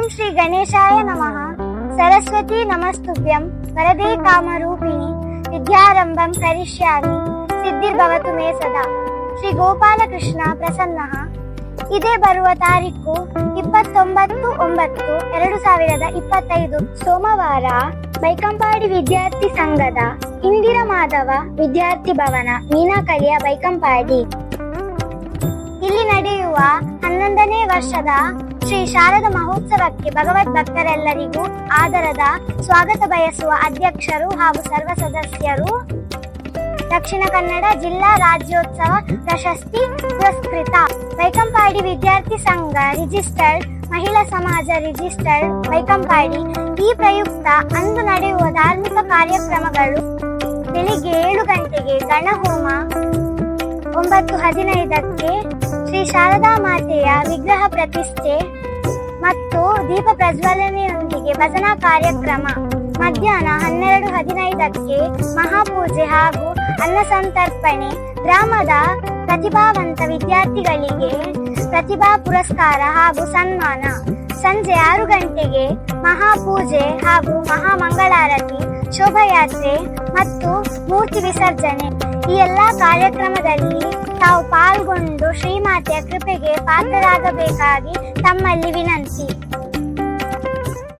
ಓಂ ಶ್ರೀ ಗಣೇಶಾಯ ನಮಃ. ಸರಸ್ವತಿ ನಮಸ್ತುಭ್ಯಂ. ವರದೇ ಕಾಮರೂಪಿಣಿ. ವಿದ್ಯಾರಂಭಂ ಕರಿಷ್ಯಾಮಿ. ಸಿದ್ಧಿರ್ಭವತು ಮೇ ಸದಾ. ಶ್ರೀ ಗೋಪಾಲಕೃಷ್ಣ ಪ್ರಸನ್ನ. ಇದೇ ಬರುವ ತಾರೀಕು ಇಪ್ಪತ್ತೊಂಬತ್ತು ಒಂಬತ್ತು ಎರಡು ಸಾವಿರದ ಇಪ್ಪತ್ತೈದು ಸೋಮವಾರ ಬೈಕಂಪಾಡಿ ವಿದ್ಯಾರ್ಥಿ ಸಂಘದ ಇಂದಿರಾ ಮಾಧವ ವಿದ್ಯಾರ್ಥಿ ಭವನ ಮೀನಾಕಳಿಯ ಬೈಕಂಪಾಡಿ. ಇಲ್ಲಿ ನಡೆಯುವ ವರ್ಷದ ಶ್ರೀ ಶಾರದ ಮಹೋತ್ಸವಕ್ಕೆ ಭಗವದ್ ಭಕ್ತರೆಲ್ಲರಿಗೂ ಆದರದ ಸ್ವಾಗತ ಬಯಸುವ ಅಧ್ಯಕ್ಷರು ಹಾಗೂ ಸರ್ವ ಸದಸ್ಯರು. ದಕ್ಷಿಣ ಕನ್ನಡ ಜಿಲ್ಲಾ ರಾಜ್ಯೋತ್ಸವ ಪ್ರಶಸ್ತಿ ಪುರಸ್ಕೃತ. ವೈಕಂಪಾಡಿ ವಿದ್ಯಾರ್ಥಿ ಸಂಘ ರಿಜಿಸ್ಟರ್ಡ್ ಮಹಿಳಾ ಸಮಾಜ ರಿಜಿಸ್ಟರ್ಡ್ ವೈಕಂಪಾಡಿ ಈ ಪ್ರಯುಕ್ತ ಅಂದು ನಡೆಯುವ ಧಾರ್ಮಿಕ ಕಾರ್ಯಕ್ರಮಗಳು ಬೆಳಿಗ್ಗೆ ಏಳು ಗಂಟೆಗೆ ಗಣಹೋಮ, ಒಂಬತ್ತು ಹದಿನೈದಕ್ಕೆ ಶ್ರೀ ಶಾರದಾ ಮಾತೆಯ ವಿಗ್ರಹ ಪ್ರತಿಷ್ಠೆ ಮತ್ತು ದೀಪ ಪ್ರಜ್ವಲನೆಯೊಂದಿಗೆ ಭಜನಾ ಕಾರ್ಯಕ್ರಮ. ಮಧ್ಯಾಹ್ನ ಹನ್ನೆರಡು ಹದಿನೈದಕ್ಕೆ ಮಹಾಪೂಜೆ ಹಾಗೂ ಅನ್ನ ಸಂತರ್ಪಣೆ. ಗ್ರಾಮದ ಪ್ರತಿಭಾವಂತ ವಿದ್ಯಾರ್ಥಿಗಳಿಗೆ ಪ್ರತಿಭಾ ಪುರಸ್ಕಾರ ಹಾಗೂ ಸನ್ಮಾನ. ಸಂಜೆ ಆರು ಗಂಟೆಗೆ ಮಹಾಪೂಜೆ ಹಾಗೂ ಮಹಾಮಂಗಳಾರತಿ, ಶೋಭಾಯಾತ್ರೆ ಮತ್ತು ಮೂರ್ತಿ ವಿಸರ್ಜನೆ. ಈ ಎಲ್ಲಾ ಕಾರ್ಯಕ್ರಮದಲ್ಲಿ ತಾವು ಪಾಲ್ಗೊಂಡು ಶ್ರೀಮಾತೆಯ ಕೃಪೆಗೆ ಪಾತ್ರರಾಗಬೇಕಾಗಿ ತಮ್ಮಲ್ಲಿ ವಿನಂತಿ.